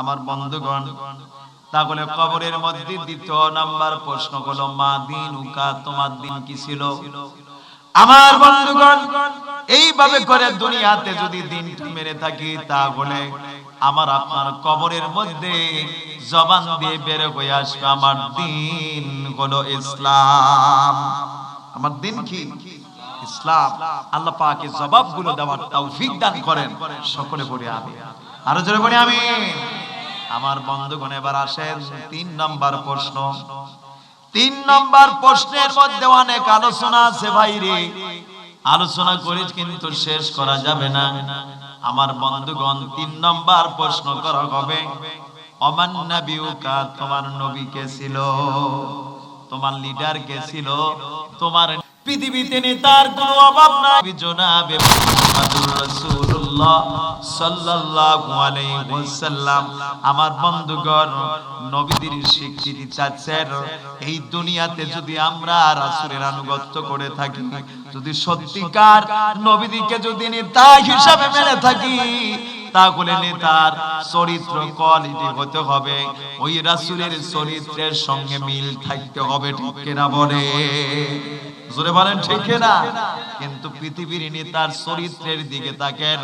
আমার বন্ধুগণ, তাহলে কবরের মধ্যে দ্বিতীয় নাম্বার প্রশ্ন হলো মা দিন উকা, তোমার দিন কি ছিল? আমার বন্ধুগণ, এইভাবে করে দুনিয়াতে যদি দিনটা মেরে থাকি, তাহলে আমার আপনার কবরের মধ্যে জবান দিয়ে বের হয়ে আসবে, আমার দিন হলো ইসলাম। আমার দিন কি? ইসলাম। আল্লাহ পাকে জবাবগুলো দেওয়ার তৌফিক দান করেন। সকলে পড়ে আমি আরও জোরে পড়ে আমি আমার বন্ধুগণ, এবার আসেন তিন নাম্বার প্রশ্ন। তিন নম্বর প্রশ্নের মধ্যে অনেক আলোচনা আছে ভাইরে। আলোচনা করে কিন্তু শেষ করা যাবে না। আমার বন্ধুগণ, তিন নম্বর প্রশ্ন করা হবে অমান নাবিউকা তোমার নবী কে ছিল? তোমার লিডার কে ছিল? তোমার পৃথিবীতে নেতার কোনো অভাব নাই। জনাবে মুহাম্মাদুর রাসূলুল্লাহ সাল্লাল্লাহু আলাইহি ওয়াসাল্লাম আমার বন্ধুগণ, নবীদের স্বীকৃতি চাচ্ছেন, এই দুনিয়াতে যদি আমরা রাসূলের আনুগত্য করে থাকি, যদি সত্যিকার নবীদিকে যদি নেতা হিসাবে মেনে থাকি তাহলে নেতার চরিত্র কোয়ালিটি হতে হবে। ওই রাসূলের চরিত্রের সঙ্গে মিল থাকতে হবে, ঠিক বলে? জোরে বলেন, ঠিক না কিন্তু পৃথিবীর নেতার চরিত্রের দিকে তাকেন।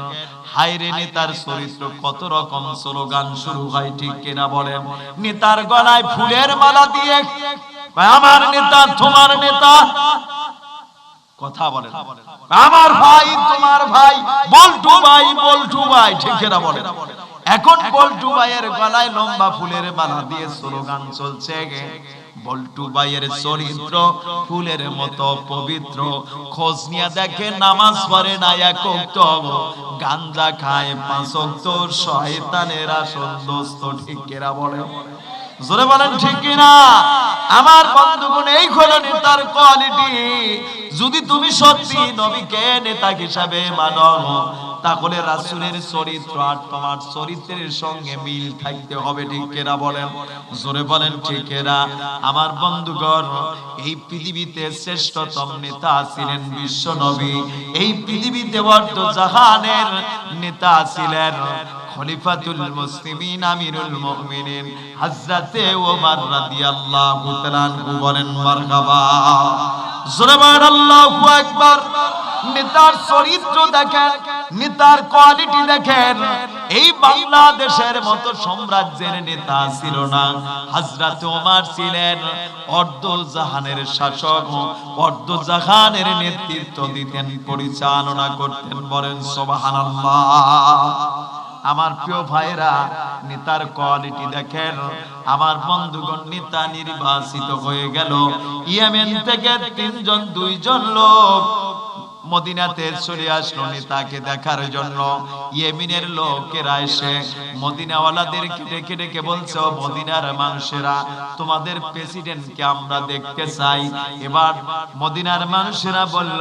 হাইরে নেতার চরিত্র কত রকম স্লোগান শুরু হয়, ঠিক কিনা বলেন? নেতার গলায় ফুলের মালা দিয়ে আমার নেতা, তোমার নেতা কথা বলেন আমার ভাই, তোমার ভাই বল্টু ভাই বল্টু ভাই ঠিক না বলেন এখন বল্টু ভাইয়ের গলায় লম্বা ফুলের মালা দিয়ে স্লোগান চলছে বল্টু ভাইয়ের চরিত্র ফুলের মতো পবিত্র। খোঁজ নিয়ে দেখে নামাজ পড়ে না এক ওয়াক্ত গাঞ্জা খায় পাঁচ ওয়াক্ত শয়তানের দোস্ত, ঠিক কেরা বলে? জোরে বলেন ঠিক কিনা? আমার বন্ধুগণ, এই হলো নেতার কোয়ালিটি। যদি তুমি সত্যি নবীকে নেতা হিসাবে মানো, তাহলে রাসূলের চরিত্র আর তোমার চরিত্রের সঙ্গে মিল থাকতে হবে, ঠিক কেনা বলেন? জোরে বলেন ঠিক এরা আমার বন্ধুগণ, এই পৃথিবীতে শ্রেষ্ঠতম নেতা ছিলেন বিশ্ব নবী। এই পৃথিবীতে বর্ত জাহানের নেতা ছিলেন। খলিফাতুল মুসলিমিন, আমিরুল মুমিনিন। হযরতে ওমর রাদিয়াল্লাহু তাআলা আনহু বলেন, মারহাবা। বলেন আল্লাহু আকবার। নেতার চরিত্র দেখেন, নেতার কোয়ালিটি দেখেন। এই বাংলাদেশের মতো সাম্রাজ্যের নেতা ছিল না। হযরত ওমর ছিলেন অর্ধ জাহানের শাসক অর্ধ জাহানের নেতৃত্ব দিতেন, পরিচালনা করতেন, বলেন, সুবহানাল্লাহ। আমার প্রিয় ভাইরা নেতার কোয়ালিটি দেখেন। আমার বন্ধুগণ নেতা নির্বাচিত হয়ে গেল। ইয়েমেন থেকে তিনজন, দুইজন লোক মদিনাতে চলে আসলো নেতাকে দেখার জন্য ইয়েমিনের লোকেরা এসে মদিনাওয়ালাদেরকে ডেকে ডেকে বলছে মদিনার মানুষেরা, তোমাদের প্রেসিডেন্টকে আমরা দেখতে চাই। এবার মদিনার মানুষেরা বলল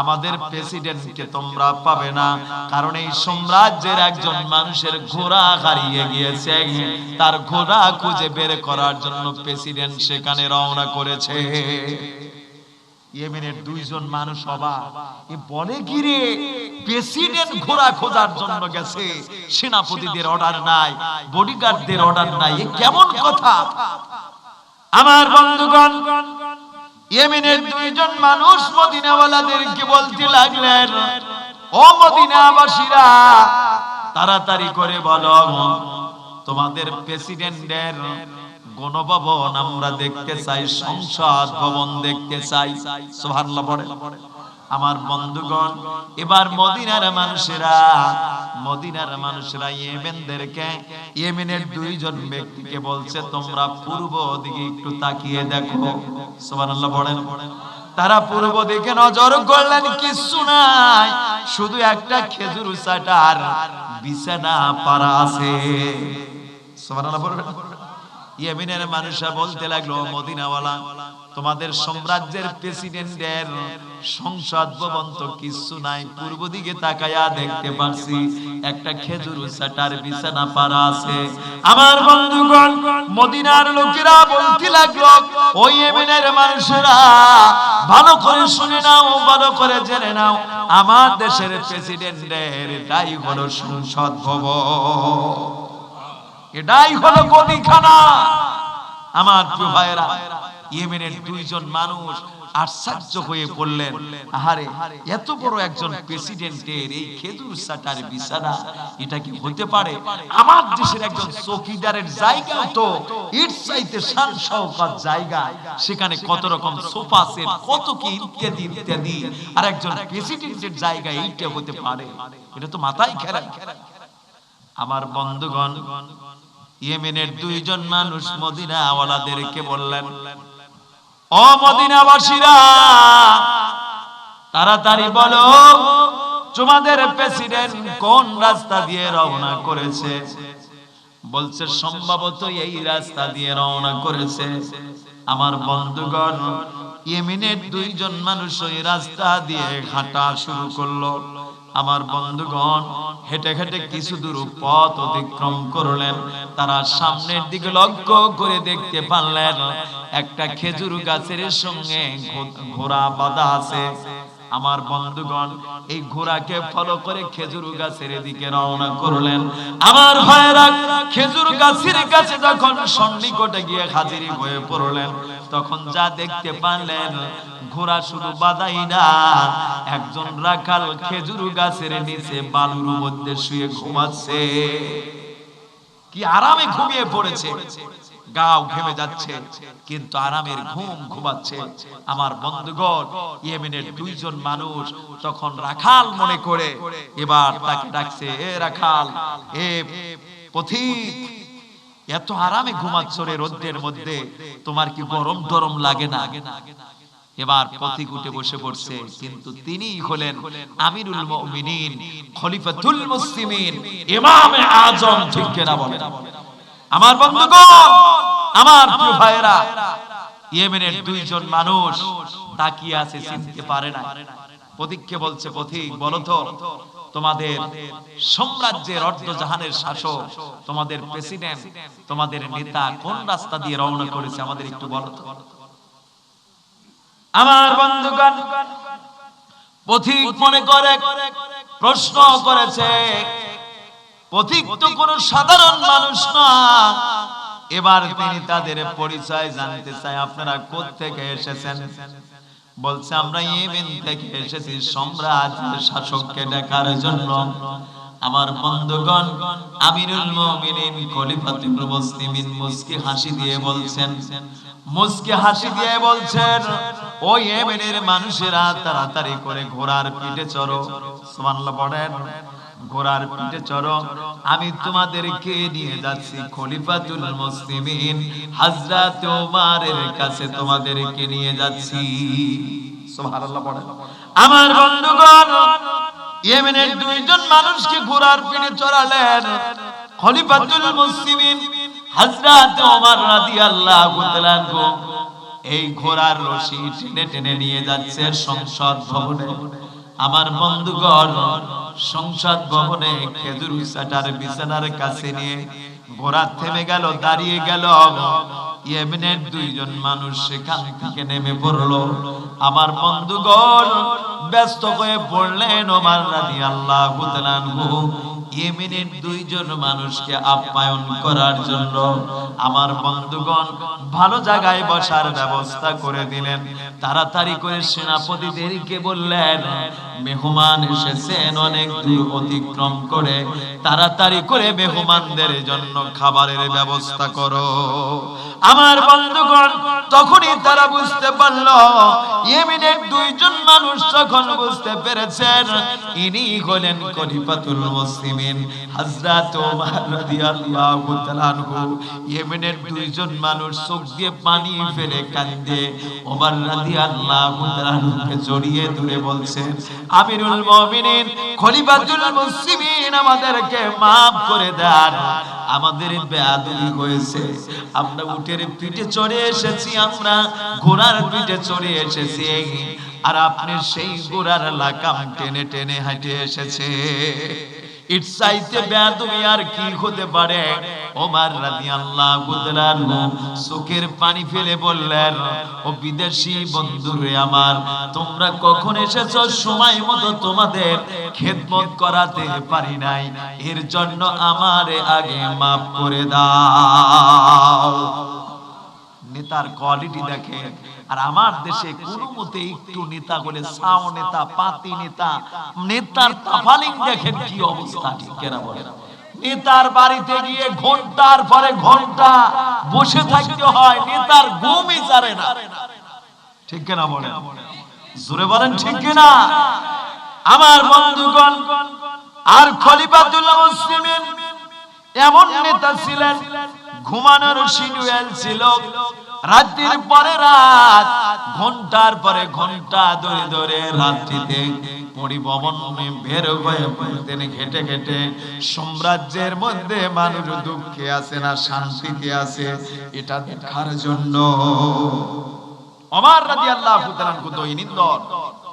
আমাদের প্রেসিডেন্টকে তোমরা পাবে না, কারণ এই সাম্রাজ্যের একজন মানুষের ঘোড়া হারিয়ে গিয়েছে। তার ঘোড়া খুঁজে বের করার জন্য প্রেসিডেন্ট সেখানে রওনা করেছে। ইয়েমেনের দুইজন মানুষ অবাক। এ বলে কি রে প্রেসিডেন্ট ঘোড়া খোঁজার জন্য গেছে। সেনাপতিদের অর্ডার নাই, বডিগার্ডদের অর্ডার নাই। এ কেমন কথা? আমার বন্ধুগণ, ইয়েমেনের দুইজন মানুষ মদিনাওয়ালাদেরকে বলতে লাগলেন, ও মদিনাবাসীরা, তাড়াতাড়ি করে বলো, তোমাদের প্রেসিডেন্টের গণভবন আমরা দেখতে চাই, সংসদ ভবন দেখতে চাই। সুবহানাল্লাহ পড়ে। আমার বন্ধুগণ, এবার মদিনার মানুষেরা মদিনার মানুষেরা ইয়েমেনদেরকে, ইয়েমেনের দুইজন ব্যক্তিকে বলছে, তোমরা পূর্ব দিকে একটু তাকিয়ে দেখো। সুবহানাল্লাহ পড়েন। তারা পূর্ব দিকে নজর করলেন, কিছু নাই, শুধু একটা খেজুর চাটার বিছানা পারা আছে। সুবহানাল্লাহ পড়বেন ইয়েমেনের মানুষরা বলতে লাগল, মদিনাওয়ালা, তোমাদের সাম্রাজ্যের প্রেসিডেন্টের সংসদ ভবন তো কিছু নাই। পূর্ব দিকে তাকায়া দেখতে পারছি একটা খেজুর সাটার বিছানা পারা আছে। আমার বন্ধুগণ, মদিনার লোকেরা বলতে লাগল ওই ইয়েমেনের মানুষেরা, ভালো করে শুনে নাও, ভালো করে জেনে নাও, আমার দেশের প্রেসিডেন্টের তাই হলো সংসদ ভবন। এটাই হলো গদিখানা। আমার প্রিয় ভাইয়েরা, ইয়েমেনের দুইজন মানুষ আশ্চর্য হয়ে পড়লেন আহারে, এত বড় একজন প্রেসিডেন্টের এই খেজুর সাটার বিছানা, এটা কি হতে পারে? আমার দেশের একজন চৌকিদারের জায়গাও তো এর চাইতে শান শওকত জায়গা। সেখানে কত রকম সোফা সেট, কত কি ইত্যাদি ইত্যাদি। আর একজন প্রেসিডেন্টের জায়গা এইটা হতে পারে। এটা তো মাথায় খেলা। আমার বন্ধুগণ, ইয়েমেনের দুইজন মানুষ মদিনা আওয়ালাদেরকে বললেন, ও মদিনাবাসীরা, তাড়াতাড়ি বলো, তোমাদের প্রেসিডেন্ট কোন রাস্তা দিয়ে রওনা করেছে? বলছে, সম্ভবত এই রাস্তা দিয়ে রওনা করেছে। আমার বন্ধুগণ, ইয়েমেনের দুইজন মানুষ ওই রাস্তা দিয়ে হাঁটা শুরু করল। আমার বন্ধুগণ, হেঁটে হেঁটে কিছু দূর পথ অতিক্রম করলেন। তারা সামনের দিকে লক্ষ্য করে দেখতে পারলেন, একটা খেজুর গাছের সঙ্গে ঘোড়া বাঁধা আছে। আমার বন্ধুগণ, এই ঘোড়াকে ফলো করে খেজুর গাছের দিকে রওনা করলেন। আমার ভাইয়েরা, খেজুর গাছের কাছে যখন সন্নিকটে গিয়ে হাজির হয়ে পড়লেন তখন যা দেখতে পারলেন, ঘোড়া শুধু বাদাই না, একজন রাখাল খেজুর গাছের নিচে বালুর মধ্যে শুয়ে ঘুমাচ্ছে। কি আরামে ঘুমিয়ে পড়েছে। গাও ঘেমে যাচ্ছে, কিন্তু আরামের ঘুম ঘুমাচ্ছে। আমার বন্ধুগণ, ইয়েমেনের দুইজন মানুষ তখন রাখাল মনে করে, এবার তাকে ডাকছে, এ রাখাল, এ পথিক এত আরামে ঘুমাচ্ছ রে রোদ্রের মধ্যে, তোমার কি গরম টরম লাগে না? এবার পথিক উঠে বসে পড়ছে, কিন্তু তিনি হলেন আমিরুল মুমিনিন, খলিফাতুল মুসলিমিন, ইমামে আজম, ঠিক কিনা বলেন? আমার বন্ধুগণ, আমার প্রিয় ভাইয়েরা, ইয়েমেনের দুইজন মানুষ তাকিয়ে আছে, চিনতে পারে না পথিককে বলছে, পথিক, বলো তো তোমাদের সাম্রাজ্যের অর্ধ জাহানের শাসক, তোমাদের প্রেসিডেন্ট তোমাদের নেতা কোন রাস্তা দিয়ে রওনা করেছে আমাদের একটু বলো তো। আমার বন্ধুগণ, পথিক মনে করে প্রশ্ন করেছে, পথিক তো কোনো সাধারণ মানুষ না। এবার তিনি তাদের পরিচয় জানতে চাই আপনারা থেকে এসেছেন? বলছে, আমরা ইয়েমেন থেকে এসেছি, সম্রাট শাসককে দেখার জন্য। আমার বন্ধুগণ, আমিরুল মুমিনিন খলিফাতুল মুসলিমিন মুস্কি হাসি দিয়ে বলছেন, মুস্কি হাসি দিয়ে বলছেন, ও ইয়েমেনের মানুষেরা, তাড়াতাড়ি করে ঘোড়ার পিঠে চড়ো। সুবহানাল্লাহ, পড়েন। ঘোড়ার পিঠে চড়ো আমি তোমাদেরকে নিয়ে যাচ্ছি খলিফাতুল মুসলিমিন। হযরত ওমরের কাছে তোমাদেরকে নিয়ে যাচ্ছি। সুবহানাল্লাহ পড়েন। আমার বন্ধুগণ, ইয়েমেনের দুইজন মানুষকে ঘোড়ার পিঠে চড়ালেন খলিফাতুল মুসলিমিন হযরত ওমর রাদিয়াল্লাহু তাআলা এই ঘোড়ার রশি টেনে টেনে নিয়ে যাচ্ছে সংসদ ভবনে। আমার বন্ধুগণ সংসদ ভবনে খেজুর সাটার বিছানার কাছে নিয়ে ঘোড়া থেমে গেল দাঁড়িয়ে গেল। ইয়েমেনের দুইজন মানুষ সেখান থেকে নেমে পড়ল। আমার বন্ধুগণ ব্যস্ত হয়ে পড়লেন ওমর রাদিয়াল্লাহু তাআলা ইয়েমেনের দুইজন মানুষকে আপ্যায়ন করার জন্য আমার বন্ধুগণ ভালো জায়গায় বসার ব্যবস্থা করে দিলেন। তাড়াতাড়ি করে সেনাপতিদেরকে বললেন, মেহমান এসেছেন, অনেক দূর অতিক্রম করে তাড়াতাড়ি করে মেহমানদের জন্য খাবারের ব্যবস্থা করো। আমার বন্ধুগণ, তখনই তারা বুঝতে পারল, ইয়েমেনের দুইজন মানুষ যখন বুঝতে পেরেছেন, ইনি হলেন খলিফাতুল মুসলিমিন, হযরত ওমর রাদিয়াল্লাহু তাআলা ইয়েমেনের দুইজন মানুষ চোখ দিয়ে পানি ফেলে কাঁদে ওমর রাদিয়াল্লাহু তাআলাকে জড়িয়ে ধরে বলছেন আমিরুল মুমিনিন, খলিফাতুল মুসলিমিন, আমাদেরকে maaf করে দেন। আমাদের বেয়াদবি হয়েছে। আমরা উটের পিঠে চড়ে এসেছি আমরা, ঘোড়ার পিঠে চড়ে এসেছি। আর আপনি সেই ঘোড়ার লাকাম টেনে টেনে হাঁটে এসেছে। আমার, তোমরা কখন এসেছ? সময় মতো তোমাদের খেদমত করাতে পারি নাই। এর জন্য আমারে আগে মাফ করে দাও। নেতার কোয়ালিটি দেখে। আর আমার দেশে কোনো মতে একটু নেতা বলে সাও নেতা, পাতি নেতা, নেতার তাফালিং দেখেন কি অবস্থা কেনা বলে নেতার বাড়িতে গিয়ে ঘণ্টার পরে ঘণ্টা বসে থাকতে হয়, নেতার ঘুমই ছাড়ে না। ঠিক কেনা বলে জোরে বলেন ঠিক কিনা? আমার বন্ধুগণ, আর খলিফাতুল্লাহ মুসলিমিন এমন নেতা ছিলেন ঘুমানোর শিডিউল ছিল রাত্রির পরে রাত, ঘণ্টার পরে ঘণ্টা ধরে ধরে রাত্রিতে বের হয়ে পড়তেন ঘেটে ঘেটে। সাম্রাজ্যের মধ্যে মানুষ দুঃখে আছে না, শান্তিতে আছে, এটা দেখার জন্য। অমর রাদিয়াল্লাহু তাআলা দৈনিন্দর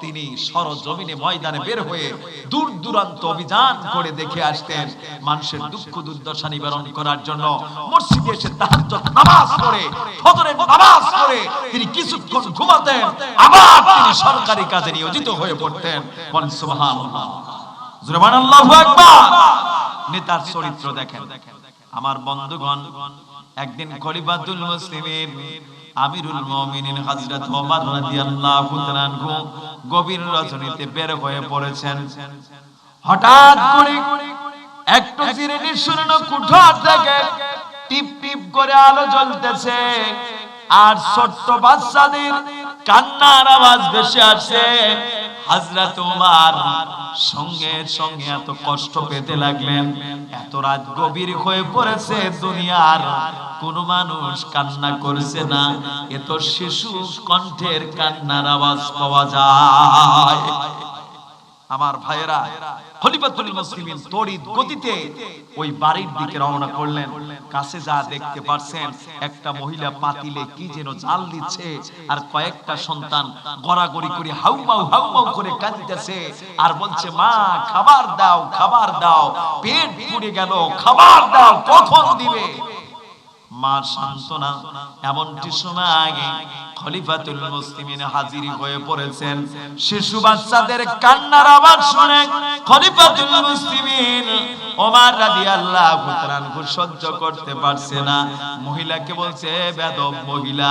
তিনি সরজমিনে ময়দানে বের হয়ে দূর দূরান্ত অভিযান করে দেখে আসতেন মানুষের দুঃখ দুর্দশা নিবারণ করার জন্য মসজিদে এসে তাহাজ্জুদ নামাজ পড়ে, ফজরের নামাজ পড়ে। তিনি কিছুক্ষণ ঘুমাতেন, আবার তিনি সরকারি কাজে নিয়োজিত হয়ে পড়তেন। বলেন, সুবহানাল্লাহ। সুবহানাল্লাহু আকবার। নেতার চরিত্র দেখেন। আমার বন্ধুগণ, একদিন খলিফাতুল মুসলিমিন আমিরুল মুমিনিন হযরত ওমর রাদিয়াল্লাহু তাআলা গভীর রজনীতে বের হয়ে পড়েছেন। হঠাৎ করে একটু জিরিনি শূন্য কুঠার থেকে টিপ টিপ করে আলো জ্বলতেছে আর ছোট্ট বাচ্চাদের কান্নার আওয়াজ ভেসে আসছে। হযরত ওমর সঙ্গে সঙ্গে এত কষ্ট পেতে লাগলেন। এত রাত গভীর হয়ে পড়েছে দুনিয়ার, কোন মানুষ কান্না করছে না। এত শিশু কণ্ঠের কান্নার আওয়াজ পাওয়া যায়। আমার ভাইয়েরা, খলিফাতুল মুসলিমিন তড়িৎ গতিতে ওই বাড়ির দিকে রওনা করলেন। কাছে যা দেখতে পারছেন, একটা মহিলা পাতিলে কি যেন জাল দিচ্ছে আর কয়েকটা সন্তান গড়াগড়ি করে হাউমাউ হাউমাউ করে কাঁদতেছে আর বলছে, মা, খাবার দাও খাবার দাও, পেট পুড়ে গেল, খাবার দাও, কখন দিবে? মার সান্ত্বনা, এমনটি সময় আগে খলিফাতুল মুসলিমিন হাজির হয়ে পড়েছেন। শিশু বাচ্চাদের কান্নার আওয়াজ শুনে খলিফাতুল মুসলিমিন ওমর রাদিয়াল্লাহু তাআলা সহ্য করতে পারছে না। মহিলাকে বলছে বেদব মহিলা,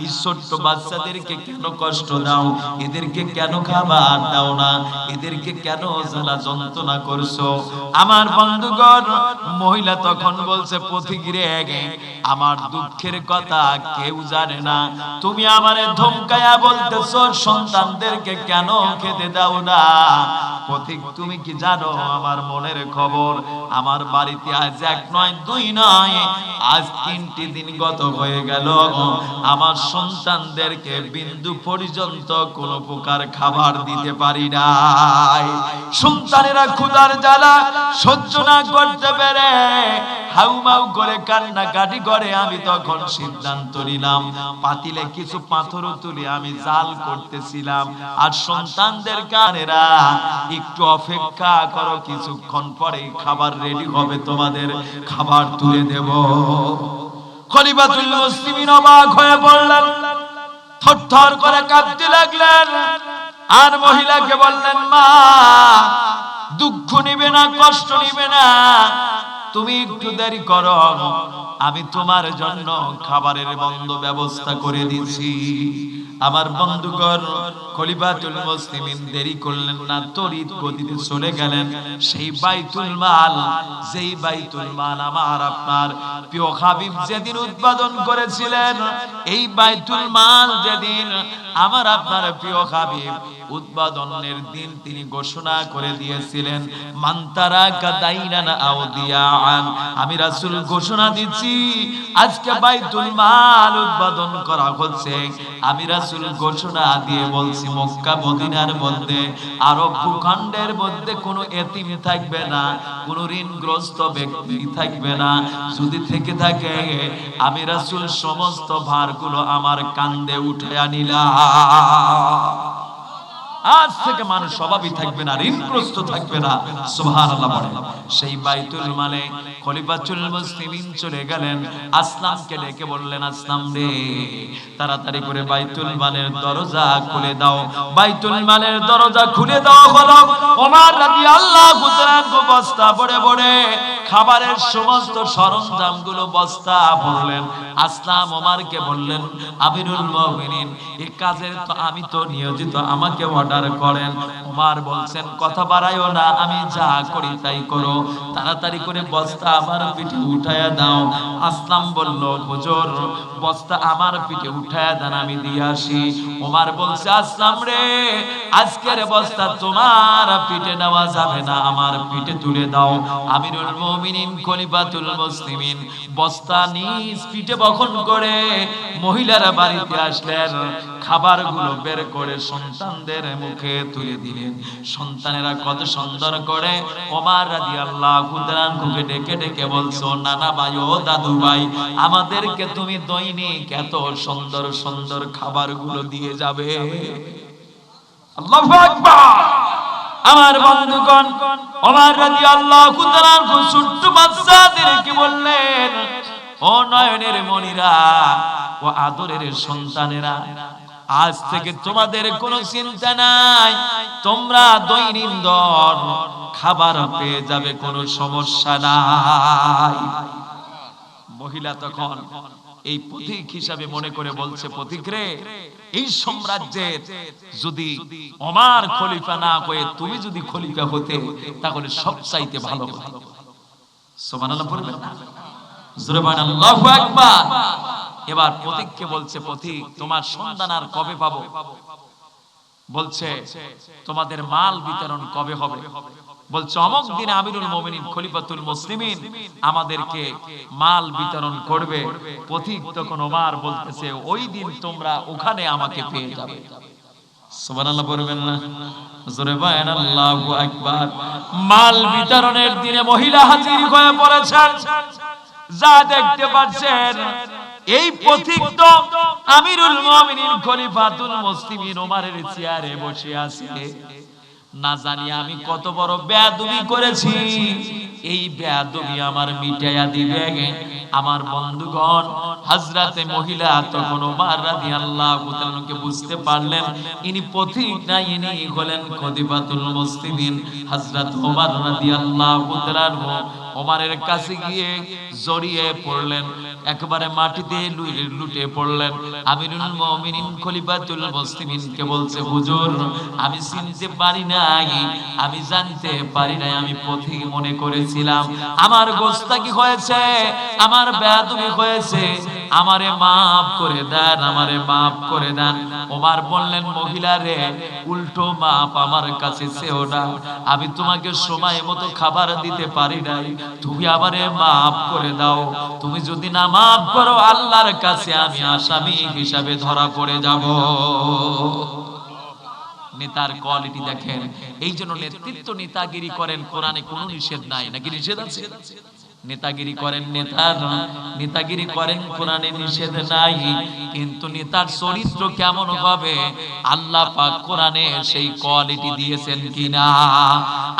এই ছোট্ট বাচ্চাদেরকে কেন কষ্ট দাও? এদেরকে কেন খাবার দাও না? এদেরকে কেন জ্বালা যন্ত্রণা করছ? আমার বন্ধুগণ, মহিলা তখন বলছে পথিগিরে আমার দুঃখের কথা কেউ জানে না। তুমি আমারে ধমকায়া বলতেছো, সন্তানদেরকে কেন খেতে দাও না? পথিক, তুমি কি জানো আমার মনের খবর? আমার বাড়িতে আজ এক নয়, দুই নয়, আজ তিনটি দিন গত হয়ে গেল। আমার সন্তানদেরকে বিন্দু পর্যন্ত কোন প্রকার খাবার দিতে পারি নাই। সন্তানেরা ক্ষুধার জ্বালা, সহ্য না করতে পেরে হাউমাউ করে কান্নাকাটি করে, আমি তখন সিদ্ধান্ত নিলাম, পাতিলে কিছু পাথরও তুলে আমি জাল করতেছিলাম। আর সন্তানদের কানেরা, একটু অপেক্ষা করো, কিছুক্ষণ পরে খাবার রেডি হবে তোমাদের, খাবার তুলে দেব। খলিফাতুল মুসলিমিন অবাক হয়ে পড়লেন থরথর করে কাঁদতে লাগলেন। আর মহিলাকে বললেন, মা, দুঃখ নিবে না, কষ্ট নিবে না তুমি একটু দেরি করো। আমি তোমার জন্য খাবারের বন্ধ ব্যবস্থা করে দিছি আমার বন্ধুগণ, খলিফাতুল মুসলিমিন দেরি করলেন না, তড়িৎ গতিতে চলে গেলেন। সেই বাইতুল মাল, যেই বাইতুল মাল আমার, আপনার প্রিয় হাবিব যেদিন উৎপাদন করেছিলেন, এই বাইতুল মাল যেদিন আমার আপনার প্রিয় হাবিব উদ্বোধনের দিন তিনি ঘোষণা করে দিয়েছিলেন মান্তারা কাদাইনান আউদিয়ান আমি রাসূল ঘোষণা দিচ্ছি, আজকে বাইতুল মাল উদ্বোধন করা হচ্ছে। আমি রাসূল ঘোষণা দিয়ে বলছি, মক্কা, মদিনার মধ্যে, আরব ভূখণ্ডের মধ্যে কোনো এতিম থাকবে না, কোনো ঋণগ্রস্ত ব্যক্তি থাকবে না। যদি থেকে থাকে, আমি রাসুল সমস্ত ভারগুলো আমার কান্দে উঠে আনিলাম আজ থেকে মানুষ স্বভাবই থাকবে না, ঋণগ্রস্ত থাকবে না। সুবহানাল্লাহ বলে। সেই বাইতুল মালে খলিফাতুল মুসলিমিন চলে গেলেন। আসলামকে ডেকে বললেন, আসলাম রে, তাড়াতাড়ি করে বাইতুল মালের দরজা খুলে দাও। বাইতুল মালের দরজা খুলে দাও হলো ওমর রাদিয়াল্লাহু তাআলা বস্তা পড়ে পড়ে খাবারের সমস্ত সরঞ্জামগুলো বস্তা ভরলেন। আসলাম ওমারকে বললেন, আমিরুল মুমিনিন এই কাজের তো আমি তো নিয়োজিত, আমাকে অর্ডার করেন। ওমার বলছেন, কথা বাড়াইও না, আমি যা করি তাই করো। তাড়াতাড়ি করে বস্তা আমার পিঠে উঠায়া দাও। আসলাম বলল, হুজুর, বস্তা আমার পিঠে উঠায়া দেন, আমি দিয়ে আসি। ওমার বলছে, আসলাম রে, আজকের বস্তা তোমার পিঠে নেওয়া যাবে না, আমার পিঠে তুলে দাও। আমিরুল মুমিনিন, খলিফাতুল মুসলিমিন বস্তা নিজ পিঠে বহন করে মহিলারা বাড়িতে আসলেন। খাবারগুলো বের করে সন্তানদের মুখে তুলে দিলেন। সন্তানেরা কত সুন্দর করে ওমার রাদিয়াল্লাহু তাআলা মুখে ডেকে ডেকে বলছো নানা ভাই, ও দাদু ভাই, আমাদেরকে তুমি দৈনিক এত সুন্দর সুন্দর খাবারগুলো দিয়ে যাবে। আল্লাহু আকবার! আমার বন্ধুগণ, ওমর রাদিয়াল্লাহু তাআলা ছোট্ট বাচ্চাদেরকে বললেন, ও নয়নের মনিরা ও আদরের সন্তানেরা আজ থেকে তোমাদের কোনো চিন্তা নাই। তোমরা দৈনন্দিন খাবার পেয়ে যাবে, কোনো সমস্যা নাই। মহিলা তখন এই পথিক হিসাবে মনে করে বলছে, পথিক রে, এই সাম্রাজ্যের যদি ওমার খলিফা না হয়ে তুমি যদি খলিফা হতে, তাহলে সব চাইতে ভালো হতো সুবহানাল্লাহ পড়বেন না? জোরে আল্লাহু আকবার। এবার পথিককে বলছে, পথিক, তোমার সন্ধান আর কবে পাবো? বলছে, তোমাদের মাল বিতরণ কবে হবে? বলছে, অমক দিনে আমিরুল মোমিনিন খলিফাতুল মুসলিমিন আমাদেরকে মাল বিতরণ করবে। পথিক তখন ওমার বলতেছে, ওই দিন তোমরা ওখানে আমাকে পেয়ে যাবে। সুবহানাল্লাহ বলবেন না? জোরে বলেন, আল্লাহু আকবার। মাল বিতরণের দিনে মহিলা হাজির হয়ে পড়েছেন। যা দেখতে পাচ্ছেন এই পথিক তো আমিরুল মুমিনিন খলিফাতুল মুসলিমিন ওমরের চেয়ারে বসে আছে। না জানি আমি কত বড় বেয়াদবি করেছি। এই বেয়াদবি আমার মিটাইয়া দিবে আমার বন্ধুগণ, হযরতে মহিলা তখন ওমর রাদিয়াল্লাহু তাআলাকে বুঝতে পারলেন। ইনি পথিক না, ইনি হলেন খলিফাতুল মুসলিমিন হযরত ওমর রাদিয়াল্লাহু তাআলা ওমরের কাছে গিয়ে জড়িয়ে পড়লেন, একবারে মাটিতে লুটে পড়লেন। আমিরুল মুমিনিন খলিফাতুল মুসলিমিনকে বলছে, হুজুর, আমি চিনতে পারি নাই, আমি জানতে পারি নাই, আমি পথিক মনে করেছিলাম, আমার গোস্তাকি হয়েছে? আমার বেয়াদবি হয়েছে, আমারে মাফ করে দেন, আমারে মাফ করে দেন। ওমর বললেন, মহিলা রে, উল্টো মাপ আমার কাছে চেও না, আমি তোমাকে সময় মতো খাবার দিতে পারি নাই তুমি আমারে মাফ করে দাও। তুমি যদি না মাফ করো, আল্লাহর কাছে আমি আসামি হিসাবে ধরা পড়ে যাব। নেতার কোয়ালিটি দেখেন। এই জন্য নেতৃত্ব নেতাগিরি করেন, কোরআনে কোনো নিষেধ নাই। নাকি নিষেধ আছে? নেতাগিরি করেন নেতার, নেতাগিরি করেন কোরআনে নিষেধ নাই, কিন্তু নেতার চরিত্র কেমন হবে? আল্লাহ পাক কোরআনে সেই কোয়ালিটি দিয়েছেন কিনা?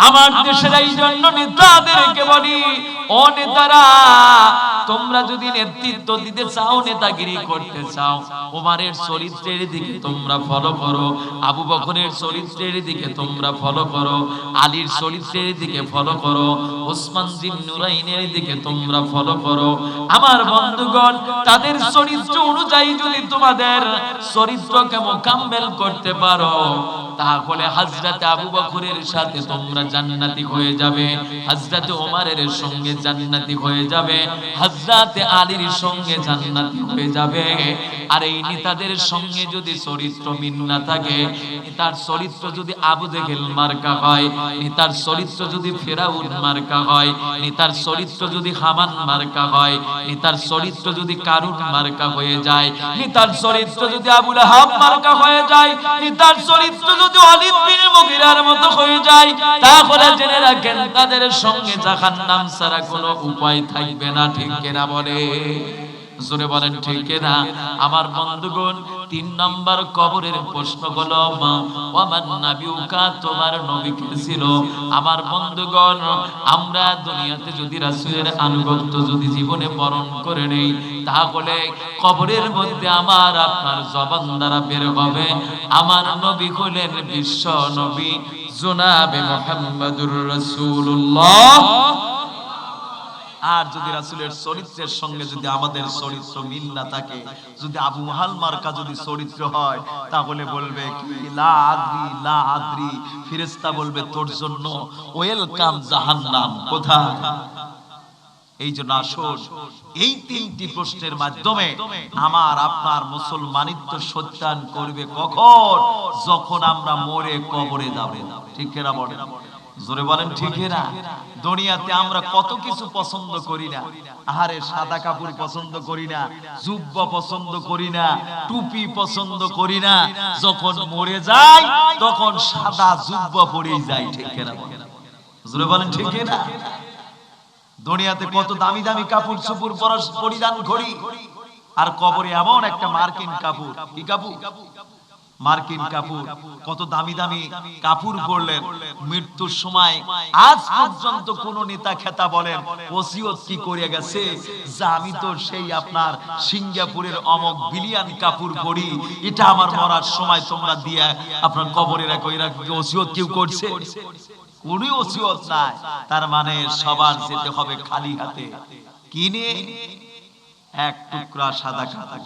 আমার দেশের এই জন্য নেতাদেরকে বলি, ও নেতারা, তোমরা যদি নেতৃত্ব দিতে চাও, নেতাগিরি করতে চাও ওমারের চরিত্রের দিকে তোমরা ফলো করো, আবু বকরের চরিত্রের দিকে তোমরা ফলো করো, আলীর চরিত্রের দিকে ফলো করো, ওসমান জিন নুরাইনের দিকে তোমরা ফলো করো। আমার বন্ধুগণ, তাদের চরিত্র অনুযায়ী যদি তোমাদের চরিত্রকে মোকাম্মেল করতে পারো তাহলে হাজরাতে আবু বকরের সাথে তোমরা জান্নাতি হয়ে যাবে হাজরাতে ওমারের সঙ্গে জান্নাতি হয়ে যাবে হাজরাতে আলীর সঙ্গে জান্নাতি হয়ে যাবে। আর এই নেতাদের সঙ্গে যদি চরিত্র মিল না থাকে, নেতার চরিত্র যদি আবু জেহেল মার্কা হয়, নেতার চরিত্র যদি ফেরাউন মার্কা হয়, নেতার চরিত্র যদি হামান মার্কা হয়, নেতার চরিত্র যদি কারুন মার্কা হয়ে যায়, নেতার চরিত্র যদি আবুল হাব মার্কা হয়ে যায়, নেতার চরিত্র যদি অলিদ বিন মুগিরার মতো হয়ে যায়, তাহলে জেনে রাখেন তাদের সঙ্গে জাহান্নাম ছাড়া কোনো উপায় থাকবে না, ঠিক কিনা বলে? জোরে বলেন, ঠিক না আমার বন্ধুগণ, তিন নম্বর কবরের প্রশ্ন হলো ওয়ামান নাবিউকা? তোমার নবী কে ছিল? আমার বন্ধুগণ, আমরা দুনিয়াতে যদি রাসূলের আনুগত্য যদি জীবনে বরণ করে নেই, তাহলে কবরের মধ্যে আমার আপনার জবান দ্বারা বের হবে। আমার নবী হলেন বিশ্ব নবী, জুনাবে মুহাম্মদুর রাসূলুল্লাহ। আর যদি রাসুলের চরিত্রের সঙ্গে যদি আমাদের চরিত্র মিল না থাকে, যদি আবু হাল মার্কা যদি চরিত্র হয়, তাহলে বলবে কি? লা আদ্রি ফিরেস্তা বলবে, তোর জন্য ওয়েলকাম জাহান্নাম। কোথায়? এই জন্য আসুন, এই তিনটি প্রশ্নের মাধ্যমে আমার, আপনার মুসলমানিত্ব সত্যায়ন করবে কখন? যখন আমরা মরে কবরে যাবে। ঠিক কেনা বলে জোরে বলেন, ঠিক না? দুনিয়াতে আমরা কত কিছু পছন্দ করি না। আহারে সাদা কাপড় পছন্দ করি না, জুব্বা পছন্দ করি না, টুপি পছন্দ করি না। যখন মরে যাই, তখন সাদা জুব্বা পরেই যাই, ঠিক না জোরে বলেন, ঠিক না? দুনিয়াতে কত দামি দামি কাপড় চুপুর পরিধান করি। আর কবরে এমন একটা মার্কিন কাপড়, কি কাপড়? মার্কিন কাপুর কত দামি দামি কাপুর পরলেন মৃত্যুর সময় আজ পর্যন্ত কোন নেতা খেতা বলেন ওসিয়ত কি করে গেছে? যে আমি তো সেই আপনার সিঙ্গাপুরের অমক বিলিয়ান কাপুর পরি এটা আমার মরার সময় তোমরা দিয়ে আপনার কবরে রাখো এরা ওসিয়ত কেউ করছে। কোনই ওসিয়ত নাই। তার মানে সবার যেতে হবে খালি হাতে। কিনে এক টুকরা সাদা কাপড়।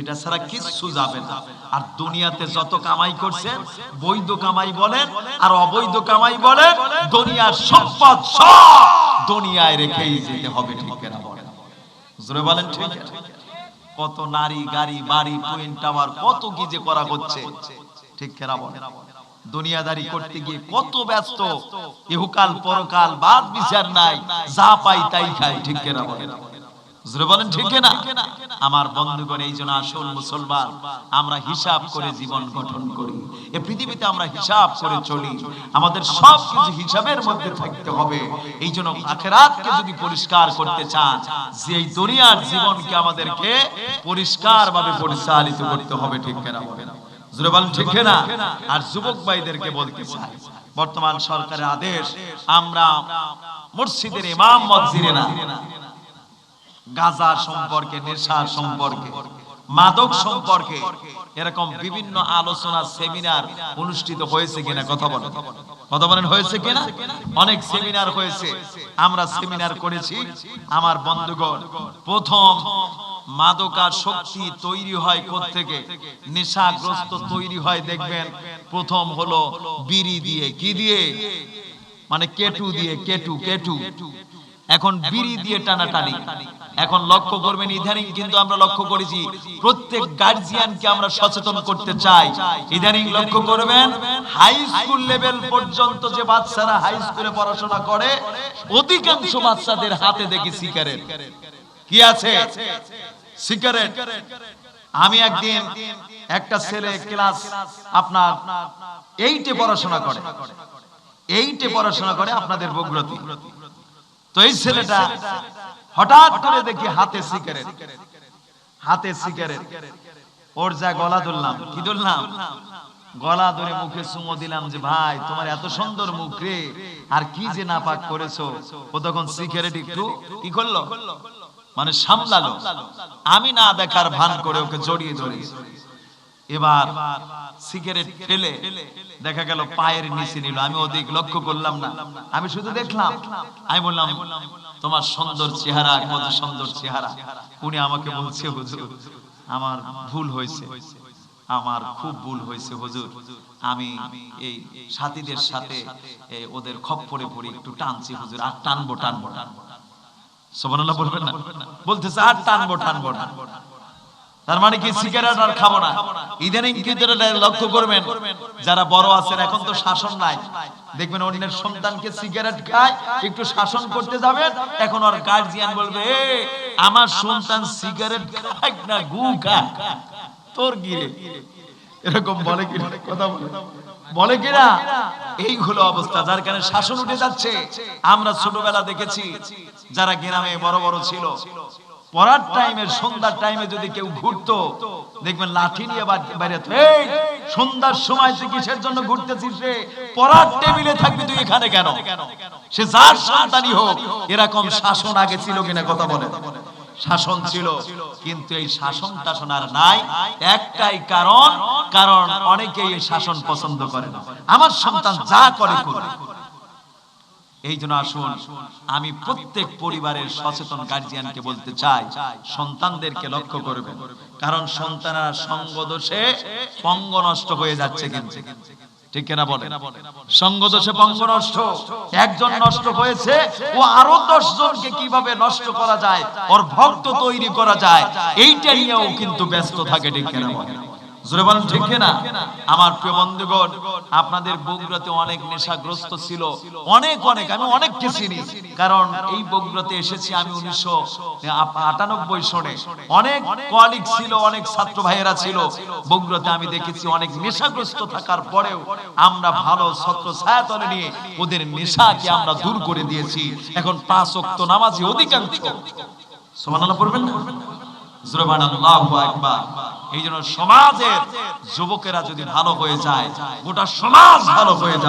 এটা ছাড়া কিচ্ছু যাবে না। আর দুনিয়াতে যত কামাই করছেন বৈধ কামাই বলেন আর অবৈধ কামাই বলেন, দুনিয়ার সম্পদ সব দুনিয়ায় রেখেই যেতে হবে, ঠিক না বলেন? জোরে বলেন, ঠিক কত নারী, গাড়ি, বাড়ি টুইন টাওয়ার কত কি যে করা হচ্ছে, ঠিক কেনা বলেন? দুনিয়াদারি করতে গিয়ে কত ব্যস্ত ইহুকাল পরকাল, বাদ বিচার নাই, যা পাই তাই খাই, ঠিক কেনা বলেন? বলেন ঠিক না আমার বন্ধুগণ, এই জন্য আসল মুসলমান, আমরা হিসাব করে জীবন গঠন করি। এ পৃথিবীতে আমরা হিসাব করে চলি। আমাদের সব কিছু হিসাবের মধ্যে থাকতে হবে। এই জন্য আখেরাতকে যদি পরিষ্কার করতে চান যে এই দুনিয়ার জীবনকে আমাদেরকে পরিচালিত করতে হবে, ঠিক কেনা বলেন? ঠিক না আর যুবক ভাইদেরকে বলতে চাই, বর্তমান সরকারের আদেশ, আমরা মসজিদের ইমাম মসজিদে না গাজা সম্পর্কে, নেশা সম্পর্কে, মাদক সম্পর্কে এরকম বিভিন্ন আলোচনা, সেমিনার অনুষ্ঠিত হয়েছে কিনা কথা বলেন। কথা বলেন, হয়েছে কিনা? অনেক সেমিনার হয়েছে। আমরা সেমিনার করেছি। আমার বন্ধুগণ, প্রথম মাদকা শক্তি তৈরি হয় থেকে নেশাগ্রস্ত তৈরি হয়, দেখবেন, প্রথম হলো বিড়ি দিয়ে। কি দিয়ে? মানে কেটু দিয়ে, কেটু কেটু। এখন বিড়ি দিয়ে টানাটানি। এখন লক্ষ্য করবেন, ইদানিং কিন্তু আমরা লক্ষ্য করেছি, প্রত্যেক গার্জিয়ানকে আমরা সচেতন করতে চাই। ইদানিং লক্ষ্য করবেন হাই স্কুল লেভেল পর্যন্ত যে বাচ্চারা হাই স্কুলে পড়াশোনা করে, অধিকাংশ বাচ্চাদের হাতে দেখি সিগারেট কি আছে? সিগারেট আমি একদিন একটা ছেলে ক্লাস আপনার এইটে পড়াশোনা করে। এইটে পড়াশোনা করে আপনাদের বগুড়াতে। তো এই ছেলেটা হঠাৎ করে দেখি হাতে সিগারেট হাতে সিগারেট ওর যা গলা ধরলাম। কি ধরলাম? গলা ধরে মুখে চুমো দিলাম যে, ভাই, তোমার এত সুন্দর মুখ রে। আর কি যে না পাক করেছ? ও তখন সিগারেট একটু কি করল? মানে সামলালো। আমি না দেখার ভান করে ওকে জড়িয়ে ধরি এবার সিগারেট ফেলে দেখা গেল পায়ের নিচে নিল। আমি ওদিক লক্ষ্য করলাম না। আমি শুধু দেখলাম। আমি বললাম, তোমার সুন্দর চেহারা, কত সুন্দর চেহারা। উনি আমাকে বলছে, হুজুর, আমার ভুল হয়েছে। আমার খুব ভুল হয়েছে, হুজুর। আমি এই সাথীদের সাথে ওদের খপ্পরে পড়ে একটু টানছি, হুজুর, আর টানবো টানবো। টানবো সোবানাল্লাহ বলবেন না? বলতেছে, আর টানবো টানবো টানবো। তার মানে কি সিগারেট আর খাব না? ইদানিং কিন্তু লক্ষ্য করবেন, যারা বড় আছেন, এখন তো শাসন নাই। দেখবেন অন্যের সন্তানকে সিগারেট খায়, একটু শাসন করতে যাবেন, এখন ওর গার্জিয়ান বলবে আমার সন্তান সিগারেট খায় না, গু খায়। তোর গিরে এরকম বলে কি কথা বলে। বলে কিনা এই হলো অবস্থা, যার কারণে শাসন উঠে যাচ্ছে। আমরা ছোটবেলা দেখেছি, যারা গ্রামে বড় বড় ছিল পড়ার টাইমে সন্ধ্যার টাইমে যদি কেউ ঘুরতো দেখবেন লাঠি নিয়ে বাইরে সন্ধ্যার সময় তুই কিসের জন্য ঘুরতেছিস রে? পড়ার টেবিলে থাকবি তুই এখানে কেন? সে যার সন্তানই হোক এরকম শাসন আগে ছিল কিনা কথা বলে শাসন ছিল কিন্তু এই শাসন টাসন আর নাই। একটাই কারণ কারণ অনেকেই এই শাসন পছন্দ করে না। আমার সন্তান যা করে করে এই জন্য আসুন, আমি প্রত্যেক পরিবারের সচেতন গার্জিয়ানকে বলতে চাই, সন্তানদেরকে লক্ষ্য করবেন। কারণ সন্তানরা সঙ্গ দোষে পঙ্গ নষ্ট হয়ে যাচ্ছে কিন্তু। ঠিক কিনা বলে সঙ্গ দোষে পঙ্গ নষ্ট, একজন নষ্ট হয়েছে, ও আরও দশ জনকে কীভাবে নষ্ট করা যায়, ওর ভক্ত তৈরি করা যায়, এইটা নিয়েও কিন্তু ব্যস্ত থাকে, ঠিক কিনা বলে জোরে বলেন ঠিক কিনা? আমার প্রিয় বন্ধুগণ, আপনাদের বগুড়াতে অনেক নেশাগ্রস্ত ছিল। অনেক অনেক, আমি চিনি। কারণ এই বগুড়াতে এসেছি আমি উনিশশো আটানব্বই সনে। অনেক কলিগ ছিল, অনেক ছাত্র ভাইয়েরা ছিল। বগুড়াতে আমি দেখেছি অনেক নেশাগ্রস্ত থাকার পরেও আমরা ভালো ছত্র ছায়াতলে নিয়ে ওদের নেশাকে আমরা দূর করে দিয়েছি। এখন পাঁচ ওয়াক্ত নামাজি অধিকাংশ। সুবহানাল্লাহ, পড়বেন না? এই জন্য সমাজের যুবকেরা যদি ভালো হয়ে যায় গোটা সমাজ ভালো হয়ে যায়